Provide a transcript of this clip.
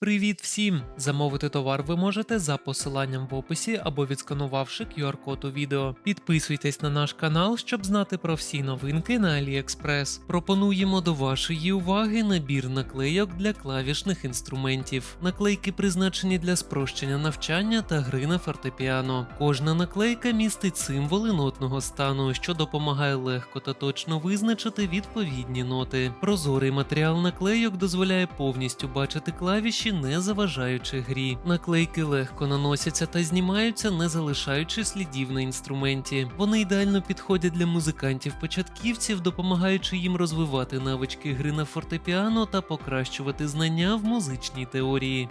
Привіт всім! Замовити товар ви можете за посиланням в описі або відсканувавши QR-код у відео. Підписуйтесь на наш канал, щоб знати про всі новинки на AliExpress. Пропонуємо до вашої уваги набір наклейок для клавішних інструментів. Наклейки призначені для спрощення навчання та гри на фортепіано. Кожна наклейка містить символи нотного стану, що допомагає легко та точно визначити відповідні ноти. Прозорий матеріал наклейок дозволяє повністю бачити клавіші, не заважаючи грі. Наклейки легко наносяться та знімаються, не залишаючи слідів на інструменті. Вони ідеально підходять для музикантів-початківців, допомагаючи їм розвивати навички гри на фортепіано та покращувати знання в музичній теорії.